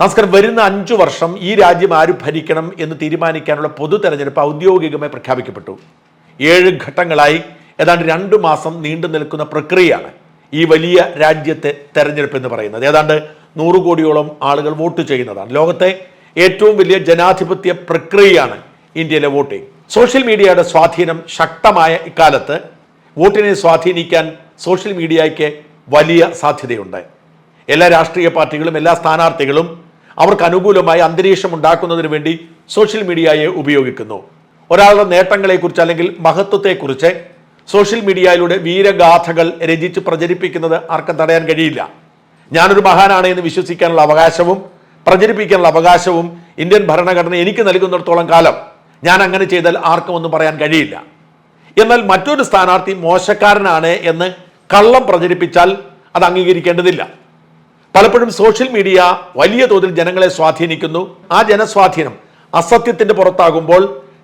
നമസ്കാരം വരുന്ന അഞ്ചു വർഷം ഈ രാജ്യം ആര് ഭരിക്കണം എന്ന് തീരുമാനിക്കാനുള്ള പൊതു തെരഞ്ഞെടുപ്പ് ഔദ്യോഗികമായി പ്രഖ്യാപിക്കപ്പെട്ടു. ഏഴ് ഘട്ടങ്ങളായി ഏതാണ്ട് രണ്ടു മാസം നീണ്ടു നിൽക്കുന്ന പ്രക്രിയയാണ് ഈ വലിയ രാജ്യത്തെ തെരഞ്ഞെടുപ്പ് എന്ന് പറയുന്നത്. ഏതാണ്ട് നൂറ് കോടിയോളം ആളുകൾ വോട്ട് ചെയ്യുന്നതാണ്. ലോകത്തെ ഏറ്റവും വലിയ ജനാധിപത്യ പ്രക്രിയയാണ് ഇന്ത്യയിലെ വോട്ടിംഗ്. സോഷ്യൽ മീഡിയയുടെ സ്വാധീനം ശക്തമായ ഇക്കാലത്ത് വോട്ടിനെ സ്വാധീനിക്കാൻ സോഷ്യൽ മീഡിയയ്ക്ക് വലിയ സാധ്യതയുണ്ട്. എല്ലാ രാഷ്ട്രീയ പാർട്ടികളും എല്ലാ സ്ഥാനാർത്ഥികളും അവർക്ക് അനുകൂലമായി അന്തരീക്ഷം ഉണ്ടാക്കുന്നതിന് വേണ്ടി സോഷ്യൽ മീഡിയയെ ഉപയോഗിക്കുന്നു. ഒരാളുടെ നേട്ടങ്ങളെക്കുറിച്ച് അല്ലെങ്കിൽ മഹത്വത്തെക്കുറിച്ച് സോഷ്യൽ മീഡിയയിലൂടെ വീരഗാഥകൾ രചിച്ച് പ്രചരിപ്പിക്കുന്നത് ആർക്കും തടയാൻ കഴിയില്ല. ഞാനൊരു മഹാനാണ് എന്ന് വിശ്വസിക്കാനുള്ള അവകാശവും പ്രചരിപ്പിക്കാനുള്ള അവകാശവും ഇന്ത്യൻ ഭരണഘടന എനിക്ക് നൽകുന്നിടത്തോളം കാലം ഞാൻ അങ്ങനെ ചെയ്താൽ ആർക്കും ഒന്നും പറയാൻ കഴിയില്ല. എന്നാൽ മറ്റൊരു സ്ഥാനാർത്ഥി മോശക്കാരനാണ് എന്ന് കള്ളം പ്രചരിപ്പിച്ചാൽ അത് അംഗീകരിക്കേണ്ടതില്ല. പലപ്പോഴും സോഷ്യൽ മീഡിയ വലിയ തോതിൽ ജനങ്ങളെ സ്വാധീനിക്കുന്നു. ആ ജനസ്വാധീനം അസത്യത്തിന്റെ പുറത്താകുമ്പോൾ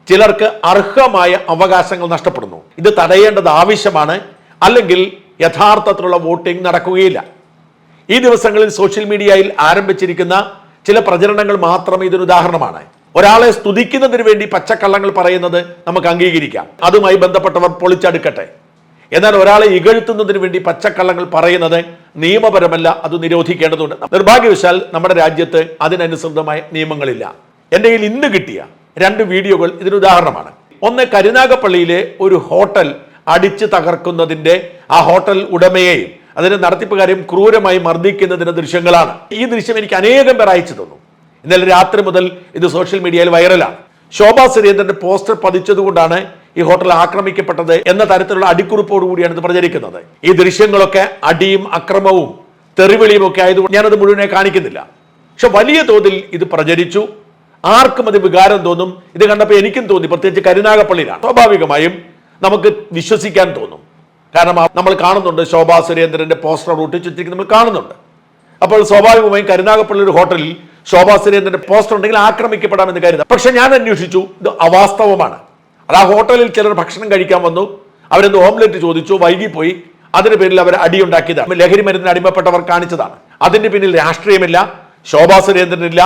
ചിലർക്ക് അർഹമായ അവകാശങ്ങൾ നഷ്ടപ്പെടുന്നു. ഇത് തടയേണ്ടത് ആവശ്യമാണ്. അല്ലെങ്കിൽ യഥാർത്ഥത്തിലുള്ള വോട്ടിംഗ് നടക്കുകയില്ല. ഈ ദിവസങ്ങളിൽ സോഷ്യൽ മീഡിയയിൽ ആരംഭിച്ചിരിക്കുന്ന ചില പ്രചരണങ്ങൾ മാത്രം ഇതിന് ഉദാഹരണമാണ്. ഒരാളെ സ്തുതിക്കുന്നതിന് വേണ്ടി പച്ചക്കള്ളങ്ങൾ പറയുന്നത് നമുക്ക് അംഗീകരിക്കാം. അതുമായി ബന്ധപ്പെട്ടവർ പൊളിച്ചടുക്കട്ടെ. എന്നാൽ ഒരാളെ ഇകഴ്ത്തുന്നതിന് വേണ്ടി പച്ചക്കള്ളങ്ങൾ പറയുന്നത് നിയമപരമല്ല അത് നിരോധിക്കേണ്ടതുണ്ട്. നിർഭാഗ്യവശാൽ നമ്മുടെ രാജ്യത്ത് അതിനനുസൃതമായ നിയമങ്ങളില്ല. എന്റെ കയ്യിൽ ഇന്ന് കിട്ടിയ രണ്ട് വീഡിയോകൾ ഇതിന് ഉദാഹരണമാണ്. ഒന്ന് കരുനാഗപ്പള്ളിയിലെ ഒരു ഹോട്ടൽ അടിച്ചു തകർക്കുന്നതിന്റെ ആ ഹോട്ടൽ ഉടമയെയും അതിന് നടത്തിപ്പുകാരെയും ക്രൂരമായി മർദ്ദിക്കുന്നതിന്റെ ദൃശ്യങ്ങളാണ്. ഈ ദൃശ്യം എനിക്ക് അനേകം പേർ അയച്ചു തന്നു. ഇന്നലെ രാത്രി മുതൽ ഇത് സോഷ്യൽ മീഡിയയിൽ വൈറലാണ്. ശോഭാ സുരേന്ദ്രന്റെ പോസ്റ്റർ പതിച്ചതുകൊണ്ടാണ് ഈ ഹോട്ടൽ ആക്രമിക്കപ്പെട്ടത് എന്ന തരത്തിലുള്ള അടിക്കുറിപ്പോട് കൂടിയാണ് ഇത് പ്രചരിക്കുന്നത്. ഈ ദൃശ്യങ്ങളൊക്കെ അടിയും അക്രമവും തെറിവിളിയും ഒക്കെ ആയതുകൊണ്ട് ഞാനത് മുഴുവനെ കാണിക്കുന്നില്ല. പക്ഷെ വലിയ തോതിൽ ഇത് പ്രചരിച്ചു. ആർക്കും അത് വികാരം തോന്നും. ഇത് കണ്ടപ്പോൾ എനിക്കും തോന്നി. പ്രത്യേകിച്ച് കരുനാഗപ്പള്ളിയിലാണ്. സ്വാഭാവികമായും നമുക്ക് വിശ്വസിക്കാൻ തോന്നും. കാരണം നമ്മൾ കാണുന്നുണ്ട് ശോഭാ സുരേന്ദ്രന്റെ പോസ്റ്റർ ഒട്ടിച്ചിരിക്കുന്നത് നമ്മൾ കാണുന്നുണ്ട്. അപ്പോൾ സ്വാഭാവികമായും കരുനാഗപ്പള്ളി ഒരു ഹോട്ടലിൽ ശോഭാ സുരേന്ദ്രന്റെ പോസ്റ്റർ ഉണ്ടെങ്കിൽ ആക്രമിക്കപ്പെടാമെന്ന് കരുതാം. പക്ഷെ ഞാൻ അന്വേഷിച്ചു. ഇത് അവാസ്തവമാണ്. അത് ആ ഹോട്ടലിൽ ചിലർ ഭക്ഷണം കഴിക്കാൻ വന്നു. അവരെന്ന് ഓംലെറ്റ് ചോദിച്ചു വൈകിപ്പോയി. അതിന് പേരിൽ അവർ അടിയുണ്ടാക്കിയതാണ്. ലഹരി മരുന്നിന് അടിമപ്പെട്ടവർ കാണിച്ചതാണ്. അതിന്റെ പിന്നിൽ രാഷ്ട്രീയമില്ല ശോഭാ സുരേന്ദ്രനില്ല.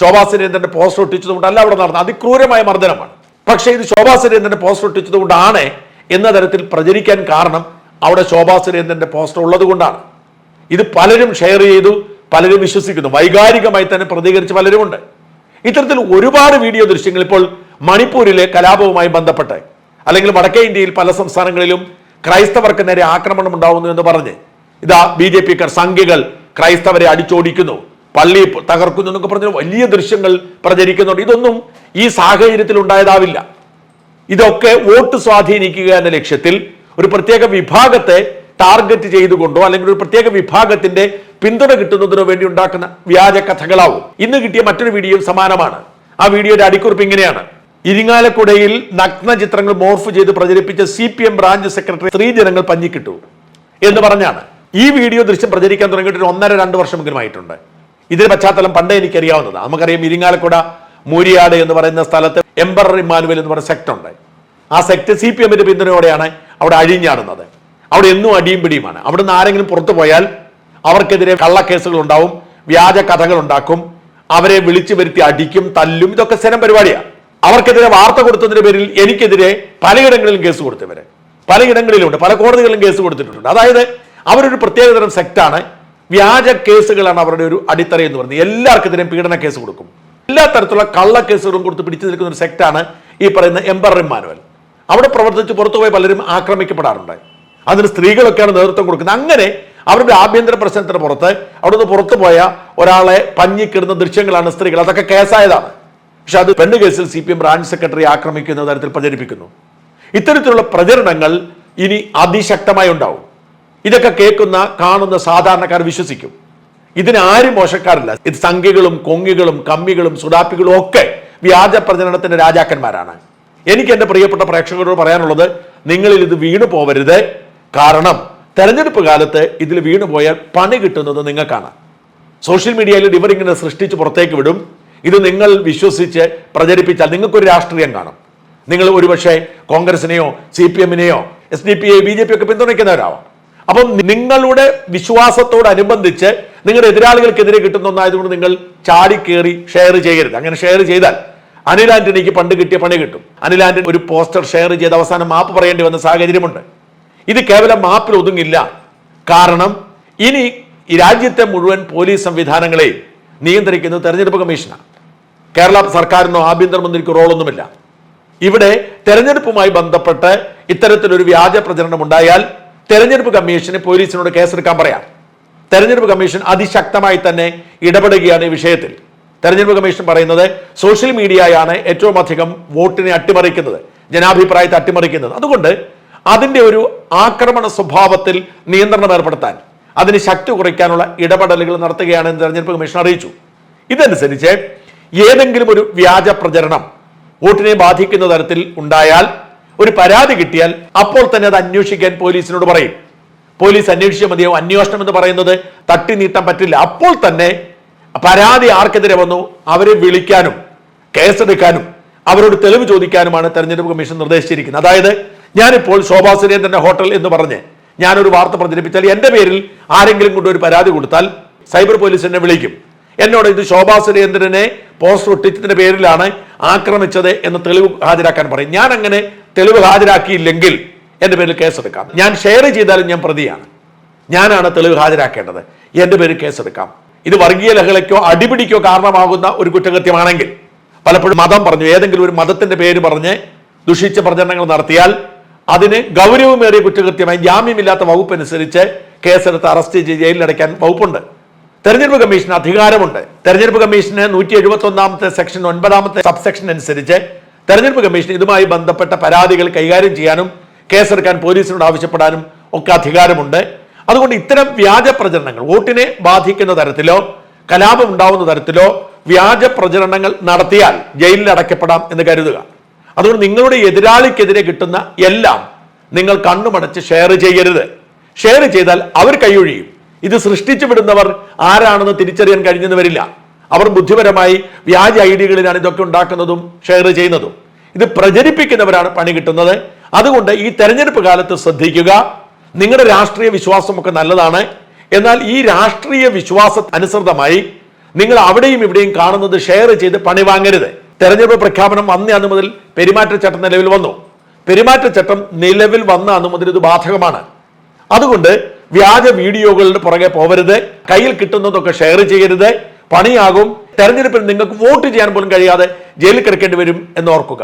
ശോഭാ സുരേന്ദ്രന്റെ പോസ്റ്റർ ഒട്ടിച്ചതുകൊണ്ടല്ല അവിടെ നടന്ന അതിക്രൂരമായ മർദ്ദനമാണ്. പക്ഷേ ഇത് ശോഭാ സുരേന്ദ്രന്റെ പോസ്റ്റർ ഒട്ടിച്ചതുകൊണ്ടാണ് എന്ന തരത്തിൽ പ്രചരിക്കാൻ കാരണം അവിടെ ശോഭാ സുരേന്ദ്രന്റെ പോസ്റ്റർ ഉള്ളത് കൊണ്ടാണ് ഇത് പലരും ഷെയർ ചെയ്തു പലരും വിശ്വസിക്കുന്നു. വൈകാരികമായി തന്നെ പ്രതികരിച്ച് പലരുമുണ്ട്. ഇത്തരത്തിൽ ഒരുപാട് വീഡിയോ ദൃശ്യങ്ങൾ ഇപ്പോൾ മണിപ്പൂരിലെ കലാപവുമായി ബന്ധപ്പെട്ട് അല്ലെങ്കിൽ വടക്കേ ഇന്ത്യയിൽ പല സംസ്ഥാനങ്ങളിലും ക്രൈസ്തവർക്ക് നേരെ ആക്രമണം ഉണ്ടാവുന്നു എന്ന് പറഞ്ഞ്. ഇതാ ബി ജെ പിക്കാർ സംഘികൾ ക്രൈസ്തവരെ അടിച്ചോടിക്കുന്നു പള്ളി തകർക്കുന്നു എന്നൊക്കെ പറഞ്ഞ വലിയ ദൃശ്യങ്ങൾ പ്രചരിക്കുന്നുണ്ട്. ഇതൊന്നും ഈ സാഹചര്യത്തിൽ ഉണ്ടായതാവില്ല. ഇതൊക്കെ വോട്ട് സ്വാധീനിക്കുക എന്ന ലക്ഷ്യത്തിൽ ഒരു പ്രത്യേക വിഭാഗത്തെ ടാർഗറ്റ് ചെയ്തുകൊണ്ടോ അല്ലെങ്കിൽ ഒരു പ്രത്യേക വിഭാഗത്തിന്റെ പിന്തുണ കിട്ടുന്നതിനോ വേണ്ടി ഉണ്ടാക്കുന്ന വ്യാജ കഥകളാവും. ഇന്ന് കിട്ടിയ മറ്റൊരു വീഡിയോ സമാനമാണ്. ആ വീഡിയോയുടെ അടിക്കുറിപ്പ് ഇങ്ങനെയാണ്. ഇരിങ്ങാലക്കുടയിൽ നഗ്ന ചിത്രങ്ങൾ മോർഫ് ചെയ്ത് പ്രചരിപ്പിച്ച C P M branch secretary സ്ത്രീജനങ്ങൾ പഞ്ഞിക്കിട്ടു എന്ന് പറഞ്ഞാണ്. ഈ വീഡിയോ ദൃശ്യം പ്രചരിക്കാൻ തുടങ്ങിയിട്ട് ഒന്നര രണ്ട് വർഷമെങ്കിലും ആയിട്ടുണ്ട്. ഇതിന്റെ പശ്ചാത്തലം പണ്ടേ എനിക്കറിയാവുന്നതാണ് നമുക്കറിയാം ഇരിങ്ങാലക്കുട മൂരിയാട് എന്ന് പറയുന്ന സ്ഥലത്ത് എംബറർ ഇമാനുവൽ എന്ന് പറയുന്ന സെക്ട് ഉണ്ട്. ആ സെക്ട് സി പി എമ്മിന്റെ പിന്തുണയോടെയാണ് അവിടെ അഴിഞ്ഞാടുന്നത്. അവിടെ എന്നും അടിയും പിടിയുമാണ്. അവിടെ നിന്ന് ആരെങ്കിലും പുറത്തു പോയാൽ അവർക്കെതിരെ കള്ളക്കേസുകൾ ഉണ്ടാവും വ്യാജ കഥകൾ ഉണ്ടാക്കും അവരെ വിളിച്ചു വരുത്തി അടിക്കും തല്ലും ഇതൊക്കെ സ്ഥിരം പരിപാടിയാണ് അവർക്കെതിരെ വാർത്ത കൊടുത്തതിന്റെ പേരിൽ എനിക്കെതിരെ പലയിടങ്ങളിലും കേസ് കൊടുത്തവര്. പലയിടങ്ങളിലുണ്ട് പല കോടതികളിലും കേസ് കൊടുത്തിട്ടുണ്ട്. അതായത് അവരൊരു പ്രത്യേകതരം സെക്ടാണ് വ്യാജ കേസുകളാണ് അവരുടെ ഒരു അടിത്തറ എന്ന് പറയുന്നത്. എല്ലാവർക്കെതിരെയും പീഡന കേസ് കൊടുക്കും. എല്ലാ തരത്തിലുള്ള കള്ള കേസുകളും കൊടുത്ത് പിടിച്ചു നിൽക്കുന്ന ഒരു സെക്ടാണ് ഈ പറയുന്ന എംബർ ഇമ്മാനുവൽ അവിടെ പ്രവർത്തിച്ച് പുറത്തുപോയി പലരും ആക്രമിക്കപ്പെടാറുണ്ട്. അതിന് സ്ത്രീകളൊക്കെയാണ് നേതൃത്വം കൊടുക്കുന്നത്. അങ്ങനെ അവരുടെ ആഭ്യന്തര പ്രശ്നത്തിന് പുറത്ത് അവിടുന്ന് പുറത്തു പോയ ഒരാളെ പഞ്ഞിക്കിടുന്ന ദൃശ്യങ്ങളാണ് സ്ത്രീകൾ. അതൊക്കെ കേസായതാണ്. പക്ഷെ അത് പെണ്ണ് കേസിൽ C P M branch secretary ആക്രമിക്കുന്ന തരത്തിൽ പ്രചരിപ്പിക്കുന്നു. ഇത്തരത്തിലുള്ള പ്രചരണങ്ങൾ ഇനി അതിശക്തമായി ഉണ്ടാവും. ഇതൊക്കെ കേൾക്കുന്ന കാണുന്ന സാധാരണക്കാർ വിശ്വസിക്കും. ഇതിന് ആരും മോശക്കാരില്ല. ഇത് സംഖ്യകളും കൊങ്ങികളും കമ്മികളും സുഡാപ്പികളും ഒക്കെ വ്യാജ പ്രചരണത്തിന്റെ രാജാക്കന്മാരാണ്. എനിക്ക് എന്റെ പ്രിയപ്പെട്ട പ്രേക്ഷകരോട് പറയാനുള്ളത് നിങ്ങളിൽ ഇത് വീണു പോവരുത് കാരണം തെരഞ്ഞെടുപ്പ് കാലത്ത് ഇതിൽ വീണു പോയാൽ പണി കിട്ടുന്നത് നിങ്ങൾക്കാണ്. സോഷ്യൽ മീഡിയയിൽ ഇവർ ഇങ്ങനെ സൃഷ്ടിച്ച് പുറത്തേക്ക് വിടും. ഇത് നിങ്ങൾ വിശ്വസിച്ച് പ്രചരിപ്പിച്ചാൽ നിങ്ങൾക്കൊരു രാഷ്ട്രീയം കാണും. നിങ്ങൾ ഒരുപക്ഷെ കോൺഗ്രസിനെയോ C P എമ്മിനെയോ S D P A B J P ഒക്കെ പിന്തുണയ്ക്കുന്നവരാവാം. അപ്പം നിങ്ങളുടെ വിശ്വാസത്തോടനുബന്ധിച്ച് നിങ്ങളുടെ എതിരാളികൾക്കെതിരെ കിട്ടുന്ന ഒന്നായതുകൊണ്ട് നിങ്ങൾ ചാടിക്കേറി ഷെയർ ചെയ്യരുത്. അങ്ങനെ ഷെയർ ചെയ്താൽ അനിൽ ആന്റണിക്ക് പണ്ട് കിട്ടിയ പണി കിട്ടും. അനിൽ ആന്റണി ഒരു പോസ്റ്റർ ഷെയർ ചെയ്ത് അവസാനം മാപ്പ് പറയേണ്ടി വന്ന സാഹചര്യമുണ്ട്. ഇത് കേവലം മാപ്പിൽ ഒതുങ്ങില്ല. കാരണം ഇനി ഈ രാജ്യത്തെ മുഴുവൻ പോലീസ് സംവിധാനങ്ങളെ നിയന്ത്രിക്കുന്നത് തെരഞ്ഞെടുപ്പ് കമ്മീഷനാണ് കേരള സർക്കാരിനോ ആഭ്യന്തരമന്ത്രിക്കോ റോളൊന്നുമില്ല. ഇവിടെ തെരഞ്ഞെടുപ്പുമായി ബന്ധപ്പെട്ട് ഇത്തരത്തിലൊരു വ്യാജ പ്രചരണം ഉണ്ടായാൽ തെരഞ്ഞെടുപ്പ് കമ്മീഷന് പോലീസിനോട് കേസെടുക്കാൻ പറയാം. തെരഞ്ഞെടുപ്പ് കമ്മീഷൻ അതിശക്തമായി തന്നെ ഇടപെടുകയാണ് ഈ വിഷയത്തിൽ. തെരഞ്ഞെടുപ്പ് കമ്മീഷൻ പറയുന്നത് സോഷ്യൽ മീഡിയയാണ് ഏറ്റവും അധികം വോട്ടിനെ അട്ടിമറിക്കുന്നത് ജനാഭിപ്രായത്തെ അട്ടിമറിക്കുന്നത്. അതുകൊണ്ട് അതിന്റെ ഒരു ആക്രമണ സ്വഭാവത്തിൽ നിയന്ത്രണം ഏർപ്പെടുത്താൻ അതിന് ശക്തി കുറയ്ക്കാനുള്ള ഇടപെടലുകൾ നടത്തുകയാണെന്ന് തെരഞ്ഞെടുപ്പ് കമ്മീഷൻ അറിയിച്ചു. ഇതനുസരിച്ച് ഏതെങ്കിലും ഒരു വ്യാജ പ്രചരണം വോട്ടിനെ ബാധിക്കുന്ന തരത്തിൽ ഉണ്ടായാൽ ഒരു പരാതി കിട്ടിയാൽ അപ്പോൾ തന്നെ അത് അന്വേഷിക്കാൻ പോലീസിനോട് പറയും. പോലീസ് അന്വേഷിച്ചാൽ മതിയോ? അന്വേഷണം എന്ന് പറയുന്നത് തട്ടി നീട്ടാൻ പറ്റില്ല. അപ്പോൾ തന്നെ പരാതി ആർക്കെതിരെ വന്നു? അവരെ വിളിക്കാനും കേസെടുക്കാനും അവരോട് തെളിവ് ചോദിക്കാനുമാണ് തെരഞ്ഞെടുപ്പ് കമ്മീഷൻ നിർദ്ദേശിച്ചിരിക്കുന്നത്. അതായത് ഞാനിപ്പോൾ ശോഭാ സുരേന്ദ്രന്റെ ഹോട്ടൽ എന്ന് പറഞ്ഞ് ഞാനൊരു വാർത്ത പ്രചരിപ്പിച്ചാൽ എന്റെ പേരിൽ ആരെങ്കിലും കൊണ്ട് ഒരു പരാതി കൊടുത്താൽ സൈബർ പോലീസ് എന്നെ വിളിക്കും. എന്നോട് ഇത് ശോഭാ സുരേന്ദ്രനെ പോസ്റ്റർ ഒട്ടിച്ചതിന്റെ പേരിലാണ് ആക്രമിച്ചത് എന്ന് തെളിവ് ഹാജരാക്കാൻ പറയും. ഞാൻ അങ്ങനെ തെളിവ് ഹാജരാക്കിയില്ലെങ്കിൽ എന്റെ പേരിൽ കേസെടുക്കാം. ഞാൻ ഷെയർ ചെയ്താലും ഞാൻ പ്രതിയാണ്. ഞാനാണ് തെളിവ് ഹാജരാക്കേണ്ടത്. എന്റെ പേരിൽ കേസെടുക്കാം. ഇത് വർഗീയ ലഹളയ്ക്കോ അടിപിടിക്കോ കാരണമാകുന്ന ഒരു കുറ്റകൃത്യമാണെങ്കിൽ പലപ്പോഴും മതം പറഞ്ഞു ഏതെങ്കിലും ഒരു മതത്തിന്റെ പേര് പറഞ്ഞ് ദുഷിച്ച പ്രചരണങ്ങൾ നടത്തിയാൽ അതിന് ഗൗരവമേറിയ കുറ്റകൃത്യമായി ജാമ്യമില്ലാത്ത വകുപ്പ് അനുസരിച്ച് കേസെടുത്ത് അറസ്റ്റ് ചെയ്ത് ജയിലിലടയ്ക്കാൻ വകുപ്പുണ്ട്. തെരഞ്ഞെടുപ്പ് കമ്മീഷന് അധികാരമുണ്ട്. തെരഞ്ഞെടുപ്പ് കമ്മീഷന് നൂറ്റി എഴുപത്തി ഒന്നാമത്തെ സെക്ഷൻ ഒൻപതാമത്തെ സബ് സെക്ഷൻ അനുസരിച്ച് തെരഞ്ഞെടുപ്പ് കമ്മീഷൻ ഇതുമായി ബന്ധപ്പെട്ട പരാതികൾ കൈകാര്യം ചെയ്യാനും കേസെടുക്കാൻ പോലീസിനോട് ആവശ്യപ്പെടാനും ഒക്കെ അധികാരമുണ്ട്. അതുകൊണ്ട് ഇത്തരം വ്യാജ പ്രചരണങ്ങൾ വോട്ടിനെ ബാധിക്കുന്ന തരത്തിലോ കലാപം ഉണ്ടാവുന്ന തരത്തിലോ വ്യാജ പ്രചരണങ്ങൾ നടത്തിയാൽ ജയിലിൽ അടയ്ക്കപ്പെടാം എന്ന് കരുതുക. അതുകൊണ്ട് നിങ്ങളുടെ എതിരാളിക്കെതിരെ കിട്ടുന്ന എല്ലാം നിങ്ങൾ കണ്ണുമടച്ച് ഷെയർ ചെയ്യരുത്. ഷെയർ ചെയ്താൽ അവർ കൈയൊഴിയും. ഇത് സൃഷ്ടിച്ചു വിടുന്നവർ ആരാണെന്ന് തിരിച്ചറിയാൻ കഴിഞ്ഞെന്ന് വരില്ല. അവർ ബുദ്ധിപരമായി വ്യാജ ഐഡികളിലാണ് ഇതൊക്കെ ഉണ്ടാക്കുന്നതും ഷെയർ ചെയ്യുന്നതും. ഇത് പ്രചരിപ്പിക്കുന്നവരാണ് പണി കിട്ടുന്നത്. അതുകൊണ്ട് ഈ തെരഞ്ഞെടുപ്പ് കാലത്ത് ശ്രദ്ധിക്കുക. നിങ്ങളുടെ രാഷ്ട്രീയ വിശ്വാസമൊക്കെ നല്ലതാണ്. എന്നാൽ ഈ രാഷ്ട്രീയ വിശ്വാസ അനുസൃതമായി നിങ്ങൾ അവിടെയും ഇവിടെയും കാണുന്നത് ഷെയർ ചെയ്ത് പണി വാങ്ങരുത്. തെരഞ്ഞെടുപ്പ് പ്രഖ്യാപനം വന്ന അന്ന് മുതൽ പെരുമാറ്റച്ചട്ടം നിലവിൽ വന്നു. പെരുമാറ്റച്ചട്ടം നിലവിൽ വന്ന അന്ന് മുതൽ ഇത് ബാധകമാണ്. അതുകൊണ്ട് വ്യാജ വീഡിയോകളുടെ പുറകെ പോവരുത് കയ്യിൽ കിട്ടുന്നതൊക്കെ ഷെയർ ചെയ്യരുത് പണിയാകും തെരഞ്ഞെടുപ്പിൽ നിങ്ങൾക്ക് വോട്ട് ചെയ്യാൻ പോലും കഴിയാതെ ജയിലിൽ കിടക്കേണ്ടി വരും എന്ന് ഓർക്കുക.